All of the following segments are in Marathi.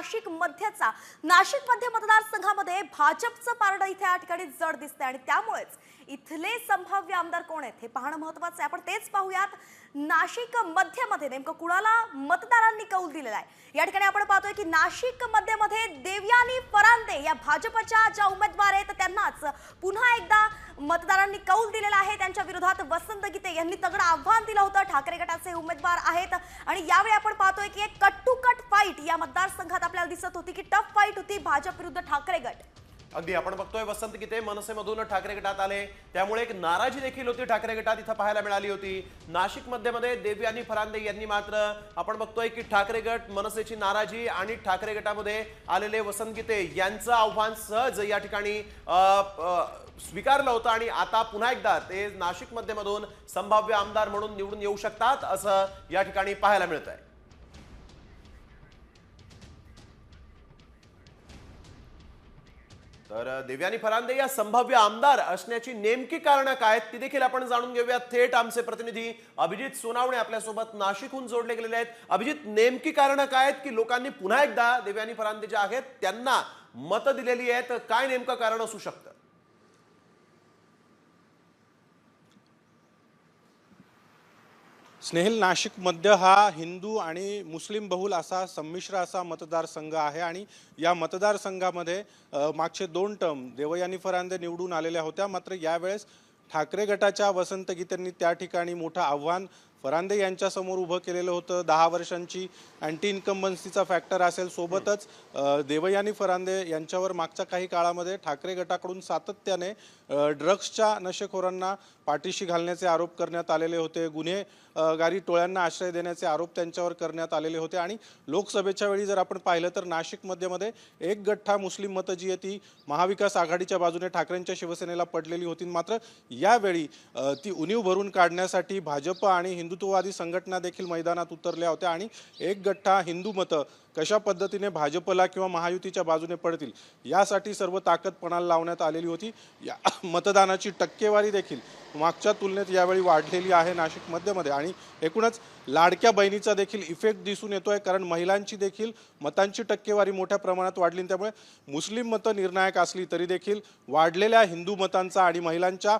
नाशिक मध्यचा नाशिक मध्य मतदारसंघामध्ये भाजपचं पारडं इथे या ठिकाणी जड दिसतंय आणि त्यामुळेच इथले संभाव्य आमदार कोण आहेत हे पाहणं महत्वाचं आहे. आपण तेच पाहूयात. नाशिक मध्यमध्ये नेमकं कुणाला मतदारांनी कौल दिलेला आहे? या ठिकाणी आपण पाहतोय की नाशिक मध्यमध्ये देवयानी परांदे या भाजपच्या ज्या उमेदवार आहेत त्यांनाच पुन्हा एकदा मतदारांनी कौल दिलेला आहे. त्यांच्या विरोधात वसंत गीते यांनी तगडं आव्हान दिलं होतं. ठाकरे गटाचे उमेदवार आहेत. आणि यावेळी आपण पाहतोय की एक कट टू कट फाईट या मतदारसंघात आपल्याला दिसत होती की टफ फाईट होती भाजप विरुद्ध ठाकरे गट. अगदी आपण बघतोय वसंत गीते मनसेमधून ठाकरे गटात आले. त्यामुळे एक नाराजी देखील होती ठाकरे गटात इथं पाहायला मिळाली होती. नाशिकमध्ये देवी आणि फरांदे यांनी मात्र आपण बघतोय की ठाकरे गट मनसेची नाराजी आणि ठाकरे गटामध्ये आलेले वसंत गीते यांचं आव्हान सहज या ठिकाणी स्वीकारलं होतं आणि आता पुन्हा एकदा ते नाशिक मध्यमधून संभाव्य आमदार म्हणून निवडून येऊ शकतात असं या ठिकाणी पाहायला मिळत आहे तर देव्यानी फरांदे या संभाव्य आमदार असण्याची नेमकी कारणं काय आहेत ती देखील आपण जाणून घेऊया थेट आमचे प्रतिनिधी अभिजित सोनावणे आपल्यासोबत नाशिकहून जोडले गेलेले आहेत. अभिजित नेमकी कारणं काय आहेत की लोकांनी पुन्हा एकदा देव्यानी फरांदे जे आहेत त्यांना मतं दिलेली आहेत? काय नेमकं कारण असू शकतं? स्नेहिल नाशिक मध्य हा हिंदू आणि मुस्लिम बहुल असा संमिश्र असा मतदारसंघ आहे आणि या मतदारसंघामध्ये मागचे दोन टर्म देवयानी फरांदे निवडून आलेल्या होत्या. मात्र यावेळेस ठाकरे गटाच्या वसंत गीतेंनी त्या ठिकाणी मोठं आव्हान फरांदे यांच्यासमोर उभं केलेलं होतं. दहा वर्षांची अँटी इन्कम्बन्सीचा फॅक्टर असेल सोबतच देवयानी फरांदे यांच्यावर मागच्या काही काळामध्ये ठाकरे गटाकडून सातत्याने ड्रग्सच्या नशेखोरांना पाठीशी घालण्याचे आरोप करण्यात आलेले होते. गुन्हेगारी टोळ्यांना आश्रय देण्याचे आरोप त्यांच्यावर करण्यात आलेले होते. आणि लोकसभेच्या वेळी जर आपण पाहिलं तर नाशिकमध्ये एक गठ्ठा मुस्लिम मतं जी आहे ती महाविकास आघाडीच्या बाजूने ठाकरेंच्या शिवसेनेला पडलेली होती. मात्र यावेळी ती उणीव भरून काढण्यासाठी भाजप आणि हिंदुत्ववादी संघटना देखील मैदानात उतरल्या होत्या आणि एक गठ्ठा हिंदू मतं कशा पद्धतीने भाजपला किंवा महायुतीच्या बाजूने पडतील यासाठी सर्व ताकद पणाला लावण्यात आलेली होती. या मतदानाची टक्केवारी देखील मागच्या तुलनेत यावेळी वाढलेली आहे नाशिक मध्यमध्ये. आणि एकूणच लाडक्या बहिणीचा देखील इफेक्ट दिसून येतोय कारण महिलांची देखील मतांची टक्केवारी मोठ्या प्रमाणात वाढली. त्यामुळे मुस्लिम मतं निर्णायक असली तरी देखील वाढलेल्या हिंदू मतांचा आणि महिलांच्या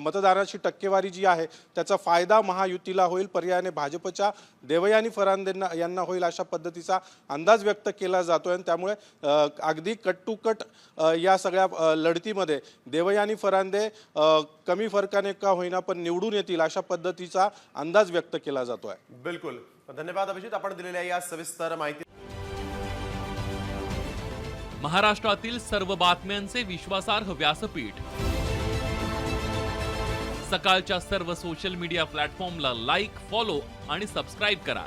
मतदानाची टक्केवारी जी आहे त्याचा फायदा महायुतीला होईल. पर्यायाने भाजपच्या देवयानी फरांदेंना यांना होईल अशा पद्धतीचा अंदाज व्यक्त केला जातोय आणि त्यामुळे अगदी कट टू कट या सगळ्या लढतीमध्ये देवयानी फरांदे कमी फरकाने का होईना पण निवडून येतील अशा पद्धतीचा अंदाज व्यक्त केला जातोय. बिलकुल. धन्यवाद अभिजित. आपण दिलेल्या या सविस्तर माहिती महाराष्ट्रातील सर्व बातम्यांचे विश्वासार्ह व्यासपीठ. सकाळच्या सर्व सोशल मीडिया प्लॅटफॉर्मला लाईक फॉलो आणि सबस्क्राईब करा.